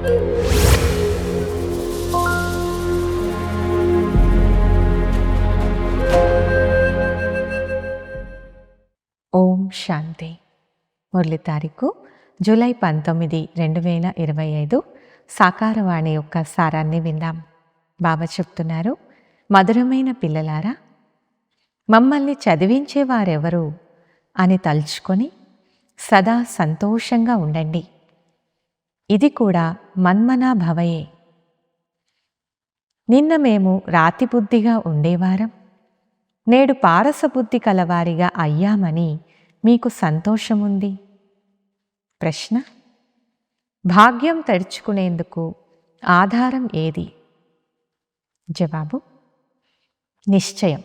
ఓం శాంతి. మురళి తారీఖు జూలై పంతొమ్మిది రెండు వేల ఇరవై ఐదు. సాకారవాణి యొక్క సారాన్ని విందాం. బాబా చెప్తున్నారు మధురమైన పిల్లలారా మమ్మల్ని చదివించేవారెవరు? అని తలుచుకొని సదా సంతోషంగా ఉండండి. ఇది కూడా మన్మనా భవయే. నిన్న మేము రాతిబుద్ధిగా ఉండేవారం. నేడు పారసబుద్ధి కలవారిగా అయ్యామని మీకు సంతోషముంది? ప్రశ్న. భాగ్యం తెరుచుకునేందుకు ఆధారం ఏది? జవాబు. నిశ్చయం.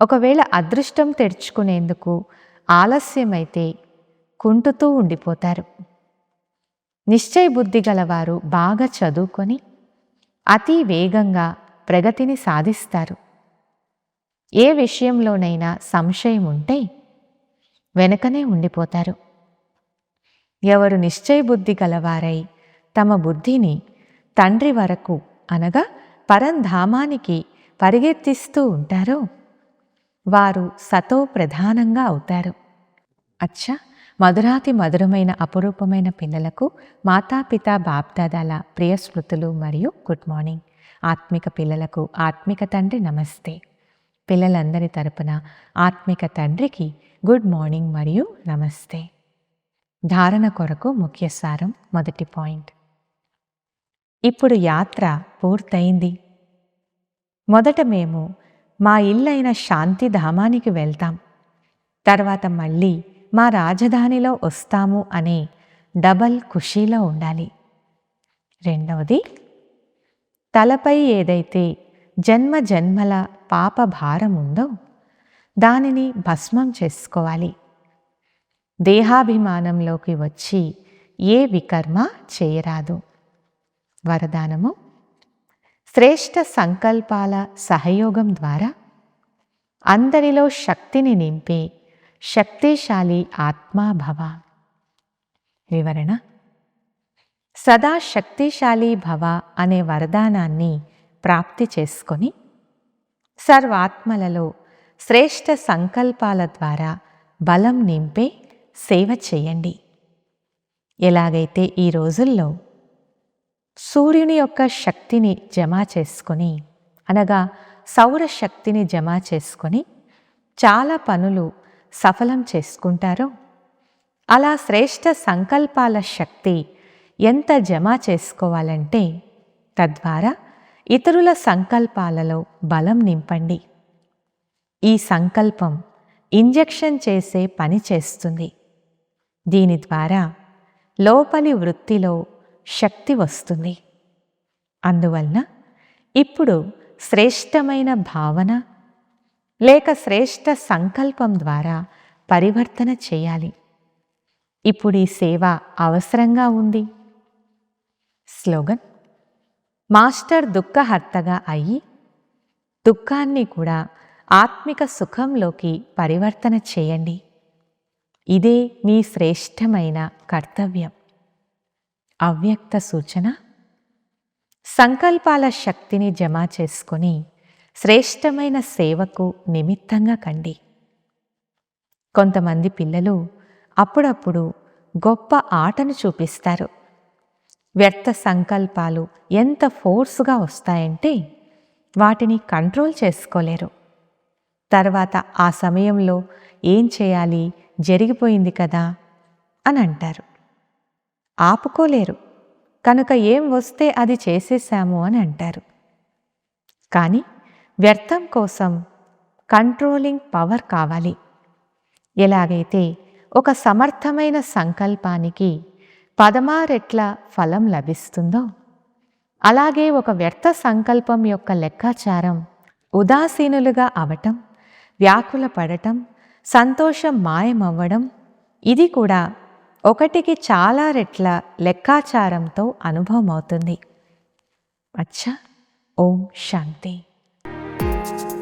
ఒకవేళ అదృష్టం తెరుచుకునేందుకు ఆలస్యమైతే కుంటుతూ ఉండిపోతారు. నిశ్చయ బుద్ధి గలవారు బాగా చదువుకొని అతి వేగంగా ప్రగతిని సాధిస్తారు. ఏ విషయంలోనైనా సంశయం ఉంటే వెనకనే ఉండిపోతారు. ఎవరు నిశ్చయ బుద్ధి గలవారై తమ బుద్ధిని తండ్రి వరకు అనగా పరంధామానికి పరిగెత్తిస్తూ ఉంటారో వారు సతో ప్రధానంగా అవుతారు. అచ్చా! మధురాతి మధురమైన అపురూపమైన పిల్లలకు మాతాపిత బాప్దాదాల ప్రియ స్మృతులు మరియు గుడ్ మార్నింగ్. ఆత్మిక పిల్లలకు ఆత్మిక తండ్రి నమస్తే. పిల్లలందరి తరపున ఆత్మిక తండ్రికి గుడ్ మార్నింగ్ మరియు నమస్తే. ధారణ కొరకు ముఖ్య సారం మొదటి పాయింట్. ఇప్పుడు యాత్ర పూర్తయింది. మొదట మేము మా ఇల్లైన శాంతిధామానికి వెళ్తాం. తర్వాత మళ్ళీ మా రాజధానిలో వస్తాము అనే డబల్ ఖుషీలో ఉండాలి. రెండవది తలపై ఏదైతే జన్మ జన్మల పాప భారం ఉందో దానిని భస్మం చేసుకోవాలి. దేహాభిమానంలోకి వచ్చి ఏ వికర్మ చేయరాదు. వరదానము శ్రేష్ఠ సంకల్పాల సహయోగం ద్వారా అందరిలో శక్తిని నింపే శక్తిశాలి ఆత్మాభవ వివరణ? సదా శక్తిశాలి భవ అనే వరదానాన్ని ప్రాప్తి చేసుకొని సర్వాత్మలలో శ్రేష్ఠ సంకల్పాల ద్వారా బలం నింపే సేవ చేయండి. ఎలాగైతే ఈ రోజుల్లో సూర్యుని యొక్క శక్తిని జమ చేసుకొని అనగా సౌరశక్తిని జమ చేసుకొని చాలా పనులు సఫలం చేసుకుంటారో? అలా శ్రేష్ఠ సంకల్పాల శక్తి ఎంత జమ చేసుకోవాలంటే తద్వారా ఇతరుల సంకల్పాలలో బలం నింపండి. ఈ సంకల్పం ఇంజెక్షన్ చేసే పని చేస్తుంది. దీని ద్వారా లోపలి వృత్తిలో శక్తి వస్తుంది. అందువలన ఇప్పుడు శ్రేష్టమైన భావన లేక శ్రేష్ట సంకల్పం ద్వారా పరివర్తన చేయాలి. ఇప్పుడు ఈ సేవ అవసరంగా ఉంది. స్లోగన్ మాస్టర్ దుఃఖహర్తగా అయ్యి దుఃఖాన్ని కూడా ఆత్మిక సుఖంలోకి పరివర్తన చేయండి. ఇదే మీ శ్రేష్టమైన కర్తవ్యం. అవ్యక్త సూచన సంకల్పాల శక్తిని జమ చేసుకొని శ్రేష్టమైన సేవకు నిమిత్తంగా కండి. కొంతమంది పిల్లలు అప్పుడప్పుడు గొప్ప ఆటను చూపిస్తారు. వ్యర్థ సంకల్పాలు ఎంత ఫోర్స్గా వస్తాయంటే వాటిని కంట్రోల్ చేసుకోలేరు. తర్వాత ఆ సమయంలో ఏం చేయాలి? జరిగిపోయింది కదా? అని అంటారు. ఆపుకోలేరు. కనుక ఏం వస్తే అది చేసేసాము అని అంటారు. కానీ వ్యర్థం కోసం కంట్రోలింగ్ పవర్ కావాలి. ఎలాగైతే ఒక సమర్థమైన సంకల్పానికి పదమారెట్ల ఫలం లభిస్తుందో అలాగే ఒక వ్యర్థ సంకల్పం యొక్క లెక్కాచారం ఉదాసీనులుగా అవటం వ్యాకుల పడటం సంతోషం మాయమవ్వడం ఇది కూడా ఒకటికి చాలా రెట్ల లెక్కాచారంతో అనుభవం అవుతుంది అచ్చా ఓం శాంతి. Bye.